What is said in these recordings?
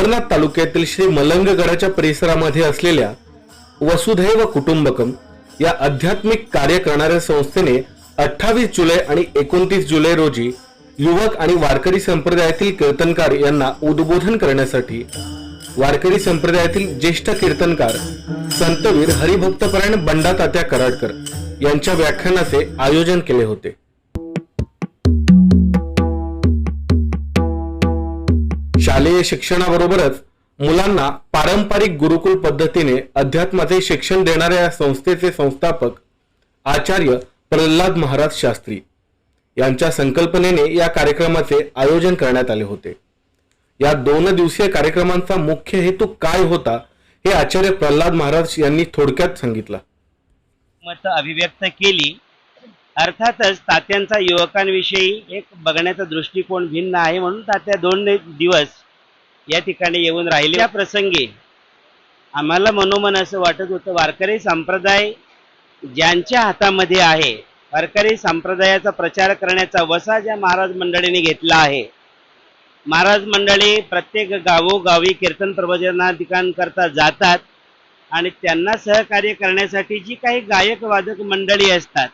अंबरनाथ तालुक्यातील श्री मलंगगडाच्या परिसरामध्ये असलेल्या वसुधैव कुटुंबकम या आध्यात्मिक कार्य करणाऱ्या संस्थेने अठ्ठावीस जुलै आणि एकोणतीस जुलै रोजी युवक आणि वारकरी संप्रदायातील कीर्तनकार यांना उद्बोधन करण्यासाठी वारकरी संप्रदायातील ज्येष्ठ कीर्तनकार संतवीर हरिभक्तपरायण बंडा तात्या कराडकर यांच्या व्याख्यानाचे आयोजन केले होते. शालेय शिक्षणाबरोबरच मुलांना पारंपरिक गुरुकुल पद्धतीने अध्यात्माचे शिक्षण देणाऱ्या या संस्थेचे संस्थापक आचार्य प्रल्हाद महाराज शास्त्री यांच्या संकल्पनेने या कार्यक्रमाचे आयोजन करण्यात आले होते. या दोन दिवसीय कार्यक्रमांचा मुख्य हेतू काय होता हे आचार्य प्रल्हाद महाराज यांनी थोडक्यात सांगितलं. मत अभिव्यक्त केली. अर्थातच तात्यांचा युवकांविषयी एक बघण्याचा दृष्टिकोन भिन्न आहे म्हणून तात्या दोन दिवस या ठिकाणी येऊन राहिले या प्रसंगी आम्हाला मनोमन असं वाटत होतं वारकरी संप्रदाय ज्यांच्या हातामध्ये आहे वारकरी संप्रदायाचा प्रचार करण्याचा वसा ज्या महाराज मंडळीने घेतला आहे. महाराज मंडळी प्रत्येक गावोगावी कीर्तन प्रवचनाधिकांकरता जातात आणि त्यांना सहकार्य करण्यासाठी जी काही गायक वादक मंडळी असतात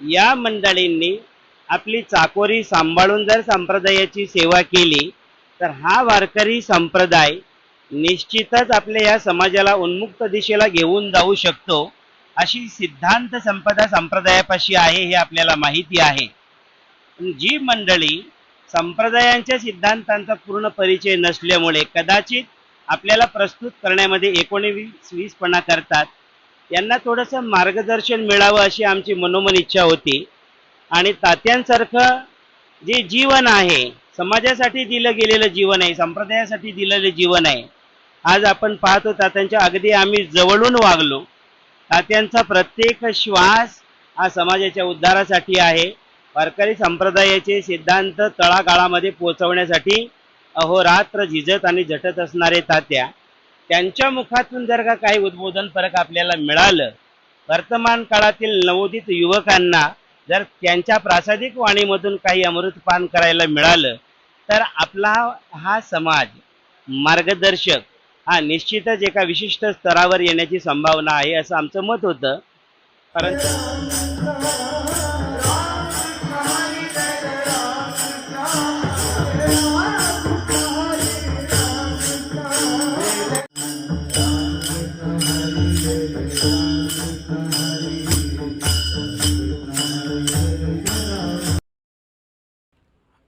या मंडळींनी आपली चाकोरी सांभाळून जर संप्रदायाची सेवा केली तर हा वारकरी संप्रदाय निश्चितच आपल्या या समाजाला उन्मुक्त दिशेला घेऊन जाऊ शकतो अशी सिद्धांत संपदा संप्रदायापाशी आहे हे आपल्याला माहिती आहे. जी मंडळी संप्रदायांच्या सिद्धांतांचा पूर्ण परिचय नसल्यामुळे कदाचित आपल्याला प्रस्तुत करण्यामध्ये एकोणवीस वीसपणा करतात. यांना थोडंसं मार्गदर्शन मिळावं अशी आमची मनोमन इच्छा होती. आणि तात्यांसारखं जे जीवन आहे समाजासाठी दिलं गेलेलं जीवन आहे संप्रदायासाठी दिलेलं जीवन आहे. आज आपण पाहतो तात्यांच्या अगदी आम्ही जवळून वागलो. तात्यांचा प्रत्येक श्वास हा समाजाच्या उद्धारासाठी आहे. वारकरी संप्रदायाचे सिद्धांत तळागाळामध्ये पोहोचवण्यासाठी अहोरात्र झिजत आणि झटत असणारे तात्या त्यांच्या मुखातून जर का काही उद्बोधन फरक आपल्याला मिळालं वर्तमान काळातील नवोदित युवकांना जर त्यांच्या प्रासादिक वाणीमधून काही अमृतपान करायला मिळालं तर आपला हा समाज मार्गदर्शक हा निश्चितच एका विशिष्ट स्तरावर येण्याची संभावना आहे असं आमचं मत होतं. परंतु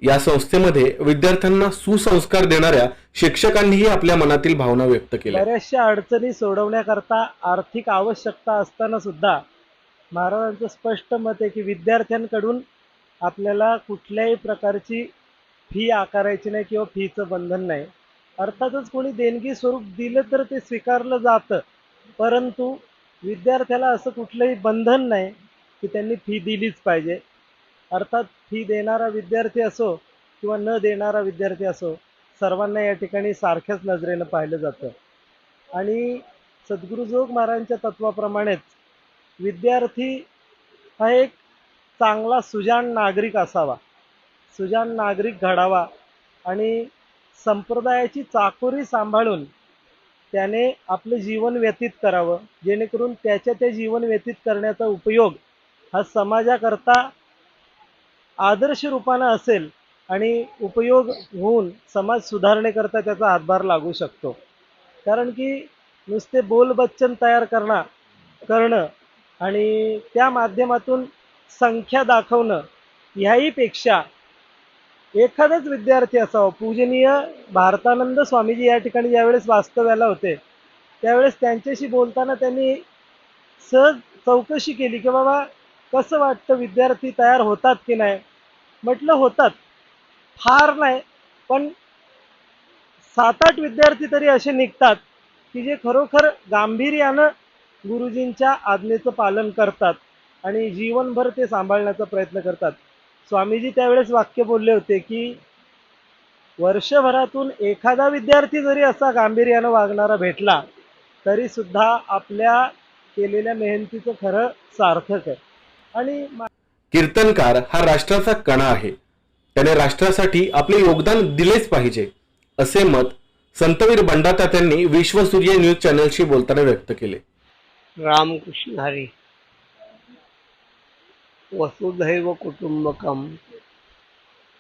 या संस्थेमध्ये विद्यार्थ्यांना सुसंस्कार देणाऱ्या शिक्षकांनीही आपल्या मनातील भावना व्यक्त केल्या. बऱ्याचशा अडचणी सोडवण्याकरता आर्थिक आवश्यकता असताना सुद्धा महाराजांचं स्पष्ट मत आहे की विद्यार्थ्यांकडून आपल्याला कुठल्याही प्रकारची फी आकारायची नाही किंवा फीचं बंधन नाही. अर्थातच कोणी देणगी स्वरूप दिलं तर ते स्वीकारलं जातं. परंतु विद्यार्थ्याला असं कुठलंही बंधन नाही की त्यांनी फी दिलीच पाहिजे. अर्थात फी देणारा विद्यार्थी असो किंवा न देणारा विद्यार्थी असो सर्वांना या ठिकाणी सारख्याच नजरेनं पाहिलं जातं. आणि सद्गुरुजोग महाराजांच्या तत्वाप्रमाणेच विद्यार्थी हा एक चांगला सुजाण नागरिक असावा सुजाण नागरिक घडावा आणि संप्रदायाची चाकोरी सांभाळून त्याने आपलं जीवन व्यतीत करावं जेणेकरून त्याच्या त्या जीवन व्यतीत करण्याचा उपयोग हा समाजाकरता आदर्श रूपानं असेल आणि उपयोग होऊन समाज सुधारणेकरता त्याचा हातभार लागू शकतो. कारण की नुसते बोलबच्चन तयार करणं करणं आणि त्या माध्यमातून संख्या दाखवणं ह्याहीपेक्षा एखादाच विद्यार्थी असावा. पूजनीय भारतानंद स्वामीजी या ठिकाणी ज्यावेळेस वास्तव्याला होते त्यावेळेस त्यांच्याशी बोलताना त्यांनी सहज चौकशी केली की बाबा कसं वाटतं विद्यार्थी तयार होतात की नाही? म्हटलं होतात. फार नाही. पण सात आठ विद्यार्थी तरी असे निघतात की जे खरोखर गांभीर्यानं गुरुजींच्या आज्ञेचं पालन करतात आणि जीवनभर ते सांभाळण्याचा प्रयत्न करतात. स्वामीजी त्यावेळेस वाक्य बोलले होते की वर्षभरातून एखादा विद्यार्थी जरी असा गांभीर्यानं वागणारा भेटला तरी सुद्धा आपल्या केलेल्या मेहनतीचं खरं सार्थक आहे. आणि कीर्तनकार हा राष्ट्राचा कणा आहे. त्याने राष्ट्रासाठी आपले योगदान दिलेच पाहिजे असे मत संतवीर बंडाता त्यांनी विश्वसूर्य न्यूज चॅनलशी बोलताना व्यक्त केले. रामकृष्ण हरी वसुधैव कुटुंबकम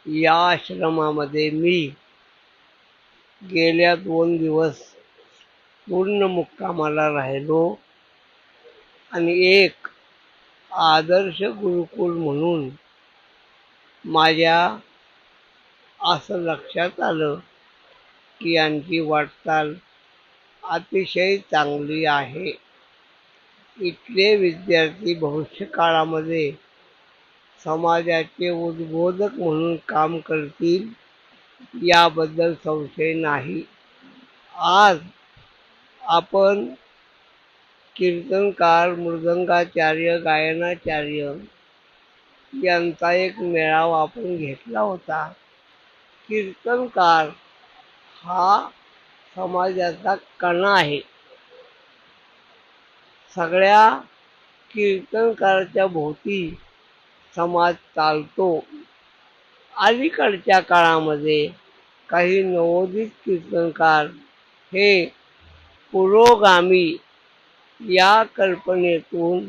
या आश्रमामध्ये मी गेल्या दोन दिवस पूर्ण मुक्कामाला राहिलो आणि एक आदर्श गुरुकुल म्हणून माझ्या असं लक्षात आलं की यांची वाटचाल अतिशय चांगली आहे. इथले विद्यार्थी भविष्य काळामध्ये समाजाचे उद्बोधक म्हणून काम करतील याबद्दल संशय नाही. आज आपण कीर्तनकार मृदंगाचार्य गायनाचार्य यांचा एक मेळावा आपण घेतला होता. कीर्तनकार हा समाजाचा कणा आहे. सगळ्या कीर्तनकाराच्या भोवती समाज चालतो. अलीकडच्या काळामध्ये काही नवोदित कीर्तनकार हे पुरोगामी या कल्पनेतून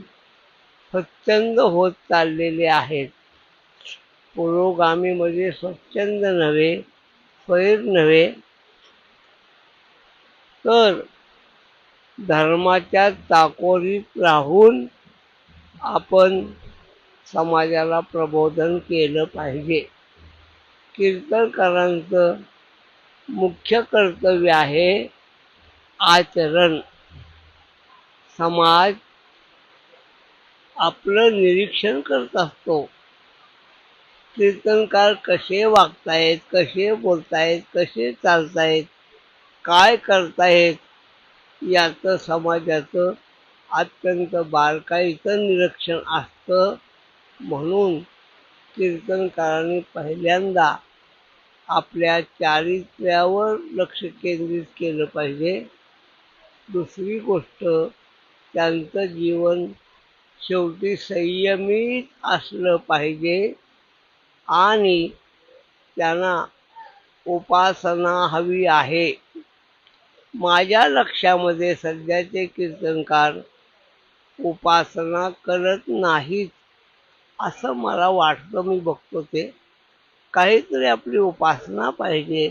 स्वच्छंद होत चाललेले आहेत. पुरोगामीमध्ये स्वच्छंद नव्हे स्वैर नव्हे तर धर्माच्या चाकोरीत राहून आपण समाजाला प्रबोधन केलं पाहिजे. कीर्तनकारांचं मुख्य कर्तव्य आहे आचरण. समाज आपलं निरीक्षण करत असतो. कीर्तनकार कसे वागतायत कसे बोलतायत कसे चालतायत काय करतायत याचं समाजाचं अत्यंत बारकाईचं निरीक्षण असतं. म्हणून कीर्तनकारांनी पहिल्यांदा आपल्या चारित्र्यावर लक्ष केंद्रित केलं पाहिजे. दुसरी गोष्ट त्यांचं जीवन शेवटी संयमित असलं पाहिजे. आणि त्यांना उपासना हवी आहे. माझ्या लक्षामध्ये सध्याचे कीर्तनकार उपासना करत नाहीत असं मला वाटतं. मी बघतो ते. काहीतरी आपली उपासना पाहिजे.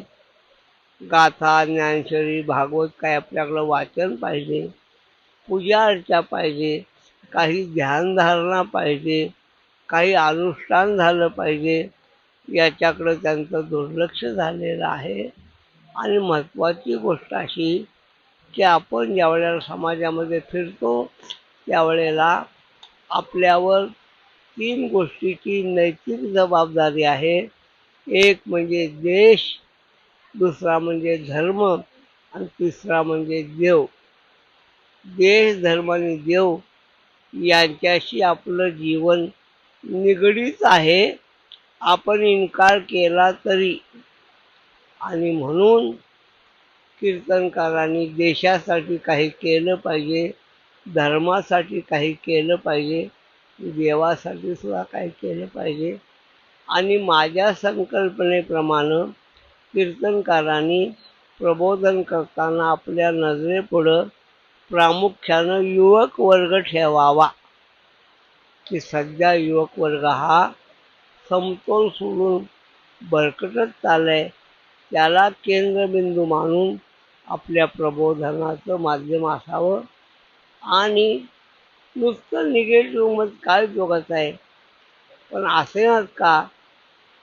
गाथा ज्ञानशरी भागवत काय आपल्याकडं वाचन पाहिजे. पूजा अर्चा पाहिजे काही ध्यानधारणा पाहिजे काही अनुष्ठान झालं पाहिजे याच्याकडं त्यांचं दुर्लक्ष झालेलं आहे. आणि महत्त्वाची गोष्ट अशी की आपण ज्या वेळेला समाजामध्ये फिरतो त्यावेळेला आपल्यावर तीन गोष्टीची नैतिक जबाबदारी आहे. एक म्हणजे देश दुसरा म्हणजे धर्म आणि तिसरा म्हणजे देव. देश धर्म आणि देव यांच्याशी आपलं जीवन निगडीत आहे. आपण इन्कार केला तरी. आणि म्हणून कीर्तनकारांनी देशासाठी काही केलं पाहिजे धर्मासाठी काही केलं पाहिजे देवासाठी सुद्धा काही केलं पाहिजे. आणि माझ्या संकल्पनेप्रमाणे कीर्तनकारांनी प्रबोधन करताना आपल्या नजरेपुढं प्रामुख्यानं युवक वर्ग ठेवावा. की सध्या युवक वर्ग हा समतोल सोडून भरकटत चाललाय. त्याला केंद्रबिंदू मानून आपल्या प्रबोधनाचं माध्यम असावं आणि नुसतं निगेटिव्ह मत काय उपयोगाचं आहे? पण असे नात का?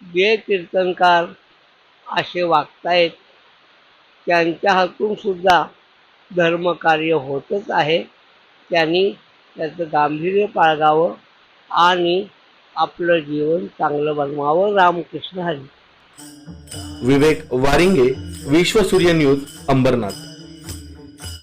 जे कीर्तनकार असे वागतायत त्यांच्या हातून सुद्धा धर्मकार्य होतच आहे. त्यांनी त्याचं गांभीर्य बाळगावं आणि आपलं जीवन चांगलं बनवावं. रामकृष्ण हरी. विवेक वारिंगे विश्व सूर्य न्यूज अंबरनाथ.